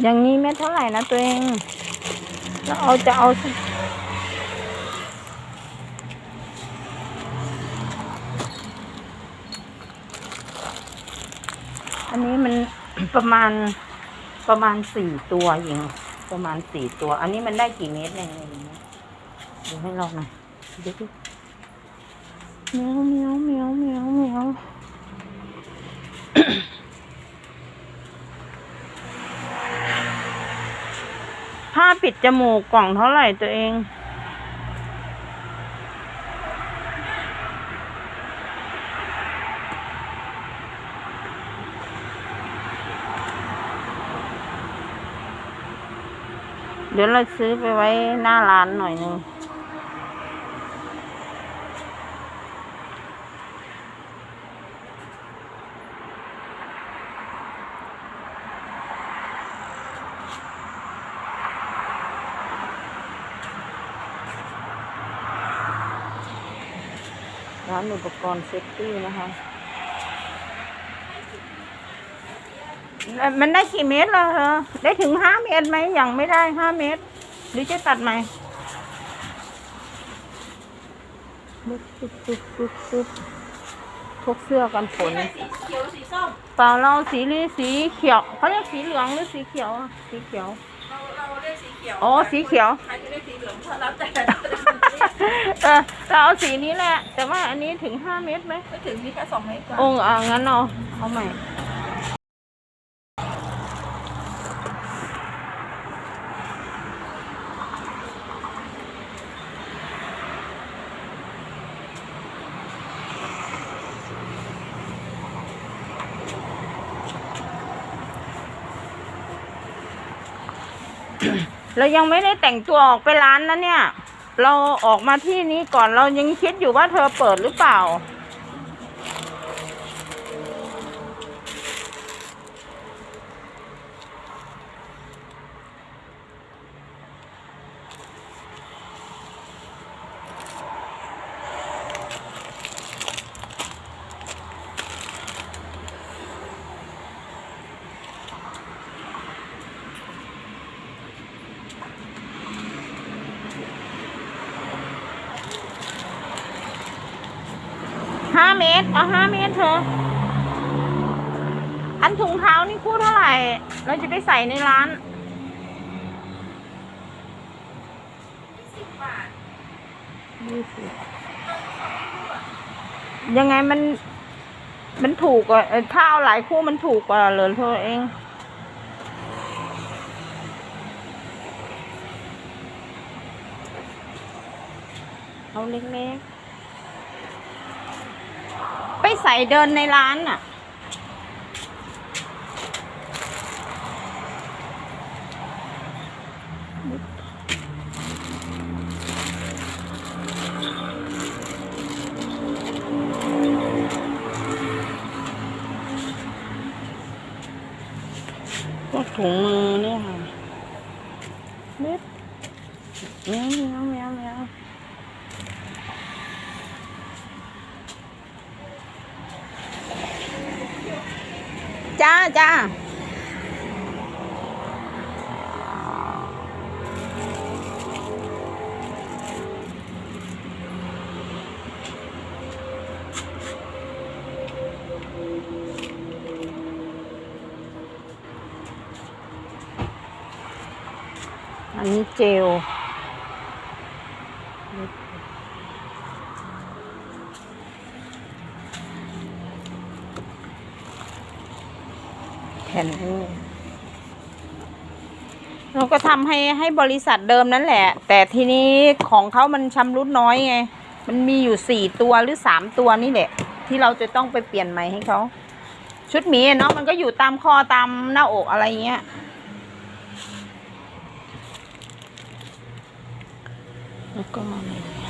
อย่างนี้เม็ดเท่าไหร่นะตัวเองแล้วเอาจะเอาอันนี้มันประมาณประมาณสี่ตัวเองประมาณสี่ตัว อันนี้มันได้กี่เมตรเนี่ยดูให้เราหน่อยดูดิเมียวเมียวเมียวเมียวเมียว ผ้าปิดจมูกกล่องเท่าไหร่ตัวเองเดี๋ยวเราซื้อไปไว้หน้าร้านหน่อยหนึง ร้านอุปกรณ์เซฟตี้นะคะ มันได้กี่เมตรแล้วเหรอได้ถึงห้าเมตรไหมยังไม่ได้ห้าเมตร หรือจะตัดไหมปึ๊บปึ๊บปึ๊บปึ๊บปึ๊บพวกเสื้อกันฝนสีเขียวสีส้มเปล่าเราสีหรือสีเขียวเขาเรียกสีเหลืองหรือสีเขียวอะสีเขียวเราเราเรียกสีเขียว อ๋อ สีเขียวใครจะเรียกสีเหลืองก็แล้วแต่ เออเราเอาสีนี้แหละ แต่ว่าอันนี้ถึงห้าเมตรไหมไม่ถึงนี่แค่สองเมตรกว่าโอ้อ่างั้นเอาเอาใหม่ เรายังไม่ได้แต่งตัวออกไปร้านนะเนี่ย เราออกมาที่นี้ก่อนเรายังคิดอยู่ว่าเธอเปิดหรือเปล่า ห้าเมตร เอาห้าเมตรเธอ อันถุงเท้านี่คู่เท่าไหร่ เราจะไปใส่ในร้านยี่สิบยังไงมัน มันถูกกว่าถ้าเอาหลายคู่มันถูกกว่าเหรอเธอเองเอาเล็กๆ ใส่เดินในร้านน่ะ พวกถุงมือเนี่ยค่ะเม็ดแมวแมวแมวแมว จ้าจ้าอันนี้เจล ผ่นเราก็ทำให้ให้บริษัทเดิมนั่นแหละ แต่ทีนี้ของเขามันชำรุดน้อยไง มันมีอยู่สี่ตัวหรือสามตัวนี่แหละ ที่เราจะต้องไปเปลี่ยนใหม่ให้เขา ชุดหมีเนาะมันก็อยู่ตามคอตามหน้าอกอะไรเงี้ยแล้วก็อะไร